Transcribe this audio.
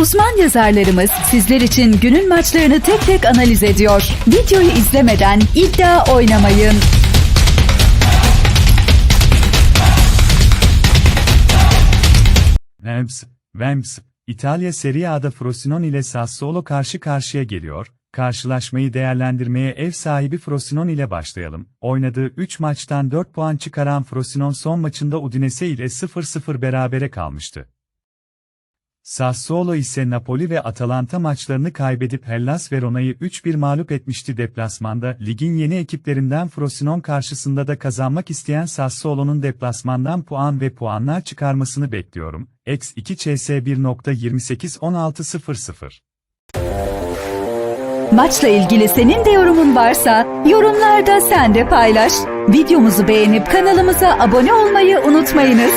Uzman yazarlarımız sizler için günün maçlarını tek tek analiz ediyor. Videoyu izlemeden iddia oynamayın. Vamps, Vamps, İtalya Serie A'da Frosinone ile Sassuolo karşı karşıya geliyor. Karşılaşmayı değerlendirmeye ev sahibi Frosinone ile başlayalım. Oynadığı 3 maçtan 4 puan çıkaran Frosinone son maçında Udinese ile 0-0 berabere kalmıştı. Sassuolo ise Napoli ve Atalanta maçlarını kaybedip Hellas Verona'yı 3-1 mağlup etmişti deplasmanda. Ligin yeni ekiplerinden Frosinone karşısında da kazanmak isteyen Sassuolo'nun deplasmandan puan ve puanlar çıkarmasını bekliyorum. X2 CS 1.28-16.00 Maçla ilgili senin de yorumun varsa yorumlarda sen de paylaş. Videomuzu beğenip kanalımıza abone olmayı unutmayınız.